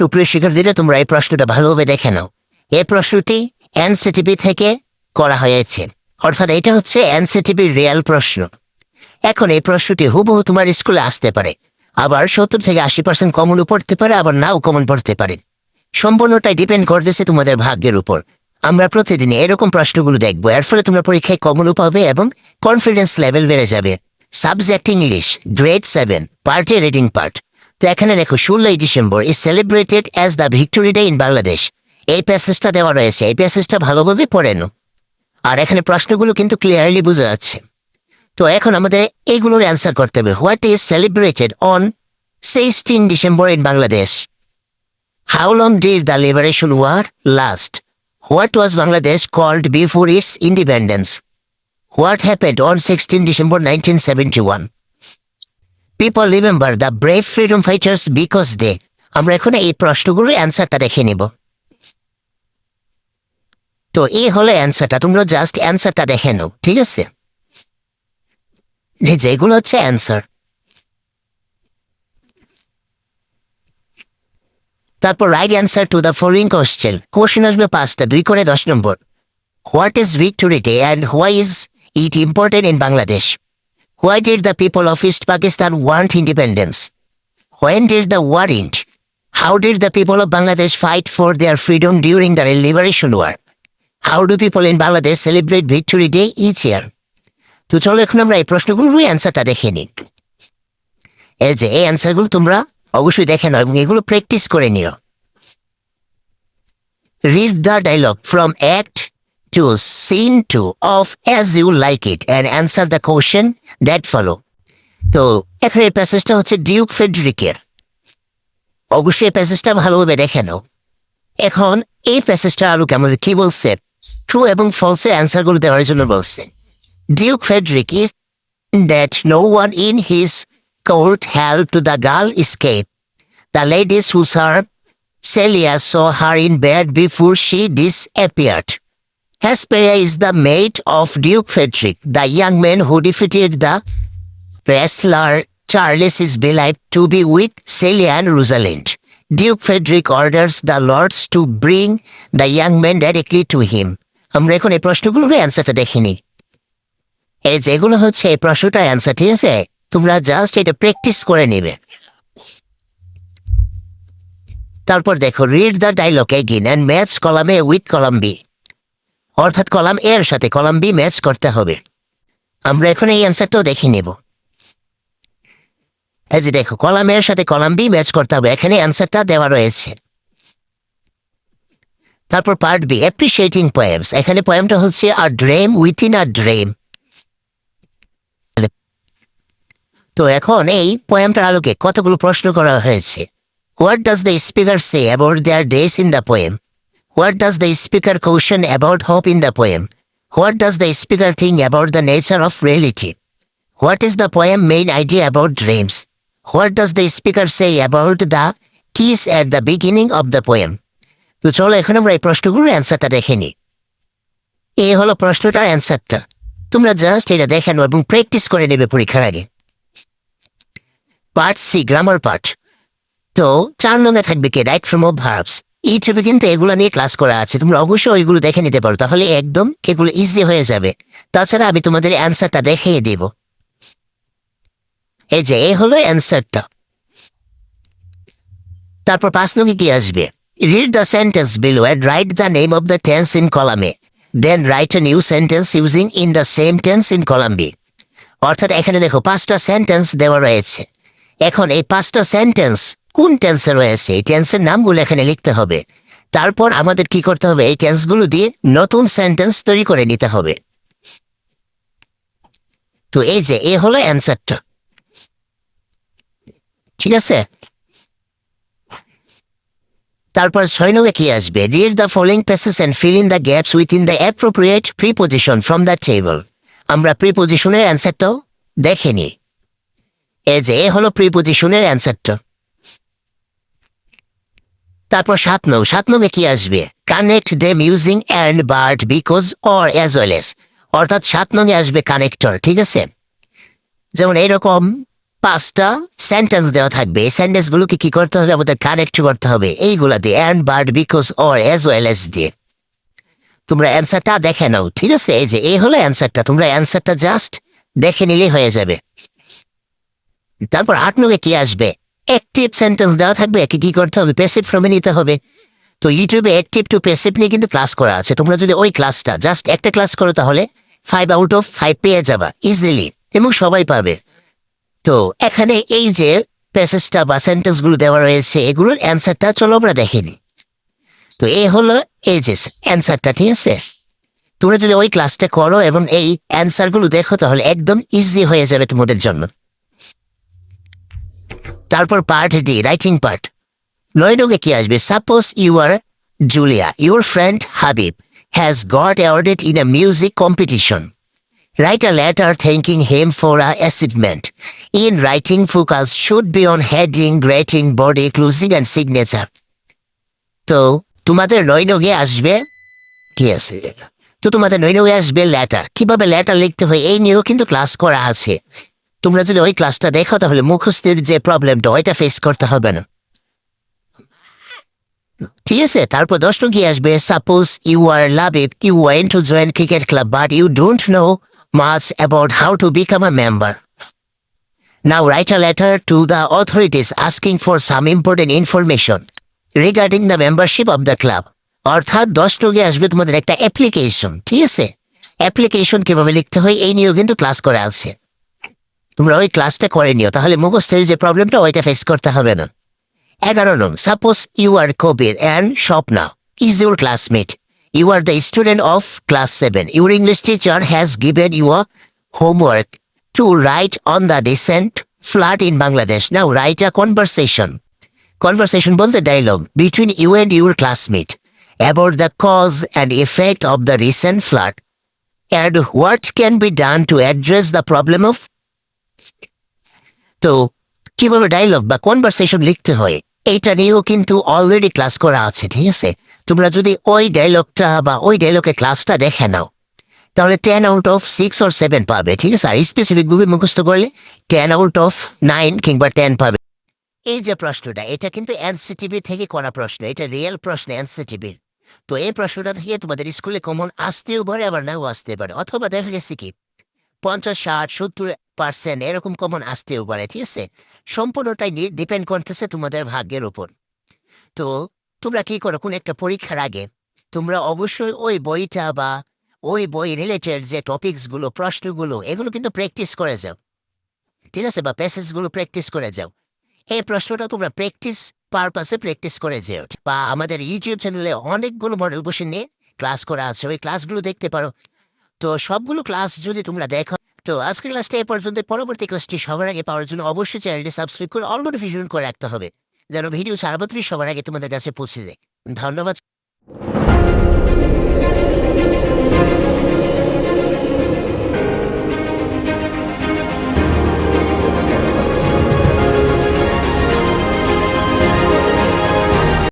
সুপ্রিয় শিক্ষার্থীরা, তোমরা এই প্রশ্নটা ভালোভাবে দেখে নাও। এই প্রশ্নটি এনসিটিভি থেকে করা হয়েছে। অর্থাৎ এটা হচ্ছে এনসিটিভির রিয়েল প্রশ্ন। এখন এই প্রশ্নটি হুবহু তোমার স্কুলে আসতে পারে। আবার সত্তর থেকে আশি পার্সেন্ট কমনও পড়তে পারে, আবার নাও কমন পড়তে পারে। সম্পূর্ণটাই ডিপেন্ড করতেছে তোমাদের ভাগ্যের উপর। আমরা প্রতিদিন এরকম প্রশ্নগুলো দেখব। এর ফলে তোমরা পরীক্ষায় কমনও পাবে এবং কনফিডেন্স লেভেল বেড়ে যাবে। Subject English grade seven party reading part তো এখানে দেখো, ষোলোই December is celebrated as the victory day in Bangladesh এই প্যাসেজটা দেওয়া রয়েছে, এই প্যাসেজটা ভালোভাবে পড়ে নো আর এখানে প্রশ্নগুলো কিন্তু ক্লিয়ারলি বোঝা যাচ্ছে। তো এখন আমাদের এইগুলোর অ্যান্সার করতে হবে। What is celebrated on sixteen December in Bangladesh how long did the liberation war last what was Bangladesh called before its independence what happened on sixteen December nineteen seventy one people remember the brave freedom fighters because they আমরা এখন এই প্রশ্নগুলোর অ্যান্সারটা দেখে নিব। তো এই হলো অ্যান্সারটা তোমরা জাস্ট অ্যান্সারটা দেখে নাও, ঠিক আছে? যেগুলো হচ্ছে অ্যান্সার তারপর write answer to the following question question আসবে পাঁচটা, দুই করে দশ নম্বর। What is victory day and why is it important in Bangladesh why did the people of East Pakistan want independence when did the war end how did the people of Bangladesh fight for their freedom during the liberation war how do people in Bangladesh celebrate victory day each year তো চলো এখন আমরা এই প্রশ্নগুলোর অ্যান্সারটা দেখে নিই। এই যে, এই অ্যান্সারগুলো তোমরা অবশ্যই দেখে নাও এবং এগুলো প্র্যাকটিস করে নিও। Read the dialogue from act two scene two of As You Like It and answer the question that follow তো এখানে এই প্যাসেজটা হচ্ছে ডিউক ফেডরিকের অবশ্যই এই প্যাসেজটা ভালোভাবে দেখে নাও। এখন এই প্যাসেজটা আলোকে আমাদের কি বলছে? ট্রু এবং ফলসের অ্যান্সারগুলো দেওয়ার জন্য বলছে। Duke Frederick is that no one in his court help to the girl escape. The ladies who served Celia saw her in bed before she disappeared. Hesperia is the mate of Duke Frederick, the young man who defeated the wrestler Charles is believed to be with Celia and Rosalind. Duke Frederick orders the lords to bring the young man directly to him. আমরা এখন এই প্রশ্নগুলোর অ্যান্সারটা দেখিনি এই যেগুলো হচ্ছে এই প্রশ্নটার অ্যান্সার ঠিক আছে তোমরা জাস্ট এটা প্র্যাকটিস করে নেবে তারপর দেখো read the dialogue again and match কলামে উইথ কলাম বি অর্থাৎ কলাম এর সাথে কলাম বি ম্যাচ করতে হবে। আমরা এখন এই অ্যান্সারটাও দেখে নেব। এই যে দেখো, কলাম এর সাথে কলাম বি ম্যাচ করতে হবে, এখানে অ্যান্সারটা দেওয়া রয়েছে। তারপর পার্ট বি অ্যাপ্রিসিয়েটিং পোয়েমস এখানে পোয়েমটা হচ্ছে আ ড্রেম উইথিন আ ড্রেম তো এখন এই পোয়েমটার আলোকে কতগুলো প্রশ্ন করা হয়েছে? What does the speaker say about their days in the poem what does the speaker question about hope in the poem what does the speaker think about the nature of reality what is the poem main idea about dreams what does the speaker say about the kiss at the beginning of the poem তো চলো এখন আমরা এই প্রশ্নগুলোর অ্যান্সারটা দেখে নিই। এই হলো প্রশ্নটার অ্যান্সারটা তোমরা জাস্ট এটা দেখে নাও এবং প্র্যাকটিস করে নেবে পরীক্ষার আগে। পার্ট সি গ্রামার পার্ট তো চার নম্বরে থাকবে কি? রাইট ফ্রম অফ ভার্বস ইউটিউবে কিন্তু এগুলো নিয়ে ক্লাস করা আছে। তোমরা অবশ্যই ওইগুলো দেখে নিতে পারো। তাহলে একদম এগুলো ইজি হয়ে যাবে। তাছাড়া আমি তোমাদের অ্যান্সারটা দেখিয়ে দেব। এই যে, এ হলো অ্যান্সারটা তারপর পাঁচ নম্বরে কি আসবে? Read the sentence below and write the name of the tense in কলামে then write a new sentence using in the same tense in column B অর্থাৎ এখানে দেখো, পাঁচটা সেন্টেন্স দেওয়া রয়েছে। এখন এই পাঁচটা সেন্টেন্স কোন টেন্সে রয়েছে? এই টেন্সের নামগুলো এখানে লিখতে হবে। তারপর আমাদের কি করতে হবে? এই টেন্সগুলো দিয়ে নতুন সেন্টেন্স তৈরি করে নিতে হবে। তো এই যে, এ হলো অ্যান্সারটা ঠিক আছে? তারপর ছয় নগে কি আসবে? Read the following passage and fill in the gaps with in the appropriate preposition from the table আমরা প্রিপোজিশনের অ্যান্সারটাও দেখে নিই। এই যে, এ হলো প্রিপোজিশনের অ্যান্সারটা তারপর সাত নৌ, সাত নৌকে কি আসবে? Connect them using and but because or as well as অর্থাৎ সাত নঙে আসবে কানেক্টর ঠিক আছে? যেমন এইরকম পাঁচটা সেন্টেন্স দেওয়া থাকবে, এই সেন্টেন্স গুলোকে কি করতে হবে? আমাদের কানেক্ট করতে হবে। এইগুলা দিয়ে and but because or as well as দিয়ে। তোমরা অ্যান্সারটা দেখে নাও, ঠিক আছে? এই যে, এই হলো অ্যান্সারটা তোমরা অ্যান্সারটা জাস্ট দেখে নিলেই হয়ে যাবে। তারপর আট নবে কি আসবে? অ্যাক্টিভ সেন্টেন্স দেওয়া থাকবে কি কি করতে হবে? প্যাসিভ ফর্মে নিতে হবে। তো ইউটিউবে অ্যাক্টিভ টু প্যাসিভ নিয়ে কিন্তু ক্লাস করা আছে। তোমরা যদি ওই ক্লাসটা জাস্ট একটা ক্লাস করো তাহলে ফাইভ আউট অফ ফাইভ পেয়ে যাবা ইজিলি এবং সবাই পাবে। তো এখানে এই যে প্যাসেজটা বা সেন্টেন্সগুলো দেওয়া রয়েছে, এগুলোর অ্যান্সারটা চলো আমরা দেখিনি তো এই হলো এই যে অ্যান্সারটা ঠিক আছে? তোমরা যদি ওই ক্লাসটা করো এবং এই অ্যান্সারগুলো দেখো, তাহলে একদম ইজি হয়ে যাবে তোমাদের জন্য। তারপর পার্ট ডি রাইটিং পার্ট নয় রোগে কি আসবে? Suppose you are Julia your friend Habib has got awarded in a music competition Write a letter thanking him for a achievement. In writing, focus should be on heading, rating, body, closing, and signature. তো তোমাদের নৈনগে আসবে? কি আছে? তো তোমাদের নৈনগে আসবে letter কীভাবে letter লিখতে হয়? এই নিয়েও কিন্তু ক্লাস করা আছে। তোমরা যদি ওই ক্লাসটা দেখো, তাহলে মুখস্থির যে প্রবলেমটা ওইটা ফেস করতে হবে না। ঠিক আছে? তারপর দশটা কি আসবে? Suppose you are love it you want to join cricket club but you don't know much about how to become a member. Now write a letter to the authorities asking for some important information regarding the membership of the club. অর্থাৎ দশ টোকে আসবে তোমাদের একটা application ঠিক আছে? Application কীভাবে লিখতে হয়, এই নিয়েও কিন্তু ক্লাস করা আছে। তোমরা ওই ক্লাসটা করে নিও তাহলে মুখস্থের যে প্রবলেমটা ওইটা ফেস করতে হবে না এগারো নং suppose you are Kabir and Swapna is your classmate You are the student of class 7. Your English teacher has given you a homework to write on the recent flood in Bangladesh. Now write a conversation. Conversation বলতে dialogue between you and your classmate about the cause and effect of the recent flood and what can be done to address the problem of তো কীভাবে dialogue বা conversation লিখতে হয় এইটা নিয়েও কিন্তু already class করা আছে, ঠিক আছে? তোমরা যদি ওই ডায়লগটা বা ওই ডায়লগের ক্লাসটা দেখে নাও, তাহলে ten out of six or seven পাবে, ঠিক আছে? আর স্পেসিফিক ভাবে মুখস্থ করলে টেন আউট অফ নাইন কিংবা টেন পাবে। এই যে প্রশ্নটা, এটা কিন্তু এনসিটিভি থেকে করা প্রশ্ন, এটা রিয়েল প্রশ্ন এনসিটিভির তো এই প্রশ্নটা থেকে তোমাদের স্কুলে কমন আসতেও পারে, আবার নাও আসতে পারে, অথবা দেখা গেছে কি? পঞ্চাশ, ষাট, সত্তর পার্সেন্ট এরকম কমন আসতেও পারে, ঠিক আছে? সম্পূর্ণটাই ডিপেন্ড করতেছে তোমাদের ভাগ্যের উপর। তো তোমরা কি করো? কোন একটা পরীক্ষার আগে তোমরা অবশ্যই ওই বইটা বা ওই বই রিলেটেড যে টপিকসগুলো প্রশ্নগুলো, এগুলো কিন্তু প্র্যাকটিস করে যাও। ঠিক আছে? বা প্যাসেজগুলো প্র্যাকটিস করে যাও। এই প্রশ্নটা তোমরা প্র্যাকটিস পারপাসে প্র্যাকটিস করে যেও। বা আমাদের ইউটিউব চ্যানেলে অনেকগুলো মডেল বসে নিয়ে ক্লাস করা আছে। ওই ক্লাসগুলো দেখতে পারো। তো সবগুলো ক্লাস যদি তোমরা দেখো, তো আজকের ক্লাসটা এ পর্যন্ত। পরবর্তী ক্লাসটি সবার আগে পাওয়ার জন্য অবশ্যই চ্যানেলটি সাবস্ক্রাইব করে অল নোটিফিকেশন করে রাখতে হবে, যেন ভিডিও সারাবত্রী সবার আগে তোমাদের কাছে পৌঁছে যায়। ধন্যবাদ।